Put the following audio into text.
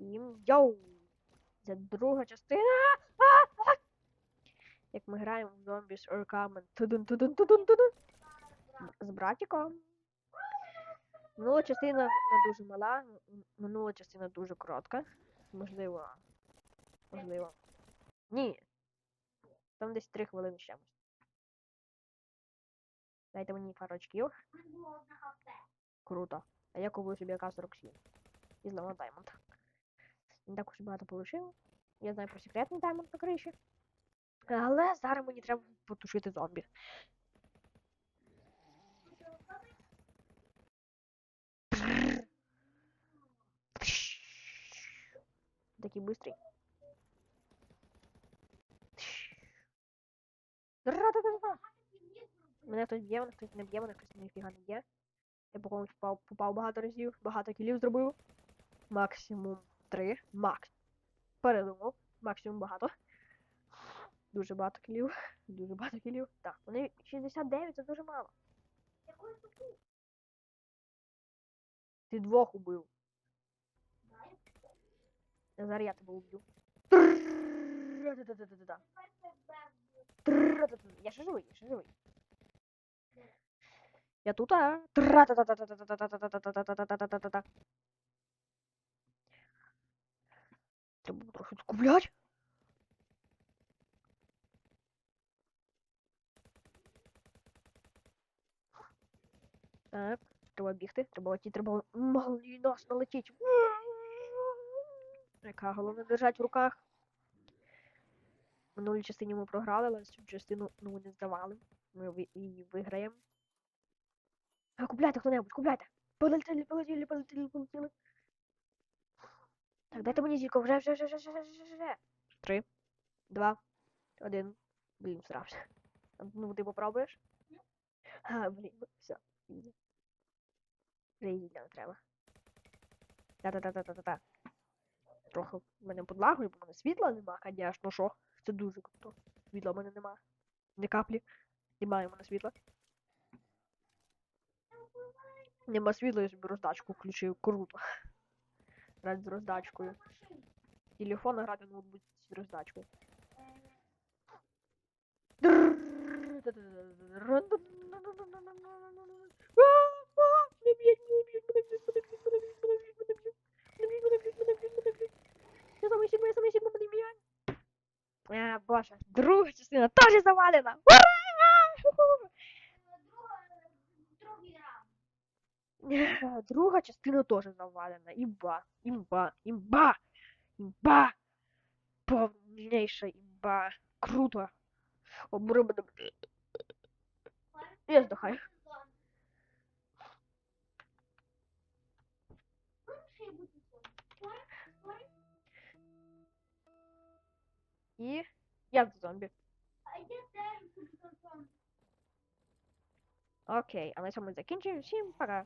Всім йоу! Це друга частина. Як ми граємо в Zombies or Common. З братиком. Минула частина вона дуже мала, минула частина дуже коротка. Можливо. Можливо. Ні. Там десь 3 хвилини чимось. Дайте мені пару очків. Круто. А я купую собі АК-47. І знову даймонд. Не так уж багато получив. Я знаю про секретний даймонд на криші. Але зараз мені треба потушити зомбі. Такий. Ра-та-та-та. Мене хтось б'є, мене хтось не б'є, мене хтось ніфіга не б'є. Я по комусь попав багато разів, багато кілів зробив. Максимум 3. Макс. Передумав. Максимум багато. Дуже багато кілів. Дуже багато кілів. Так, вони 69, це дуже мало. Ти двох убив. Зараз я тебе уб'ю. Я ще живий, я ще живий. Я тут, а? Треба трохи скуплять. Так, треба бігти, треба летіти, треба мали нас налетіть. Яка головне держать в руках. В минулій частині ми програли, але цю частину ну, ми не здавали. Ми її виграємо. А, купляйте хто-небудь, купляйте! Полетіли, полетіли, полетіли, полетіли. Так, дайте мені зіку, вже, вже, вже, вже, вже, вже, вже. Три, два, один. Блін, страшно. Ну, ти попробуєш? А, блін, все. Вже її не треба. Та-та-та-та-та-та. Трохи в мене подлагою, бо в мене світла нема, конечно, ну шо. Це дуже круто. Світла в мене нема. Ні каплі. Немає в мене світла. Нема світла, я собі роздачку включив. Круто. грати з роздачкою. Телефон грати ноутбук з роздачкою. А, боже, друга частина теж завалена! Ура! Друга частина теж завалена. Імба, імба, імба, імба. Повніша імба. Круто. Обри мене. Я здохаю. І я зомбі. Окей, а на цьому закінчуємо. Всім пока.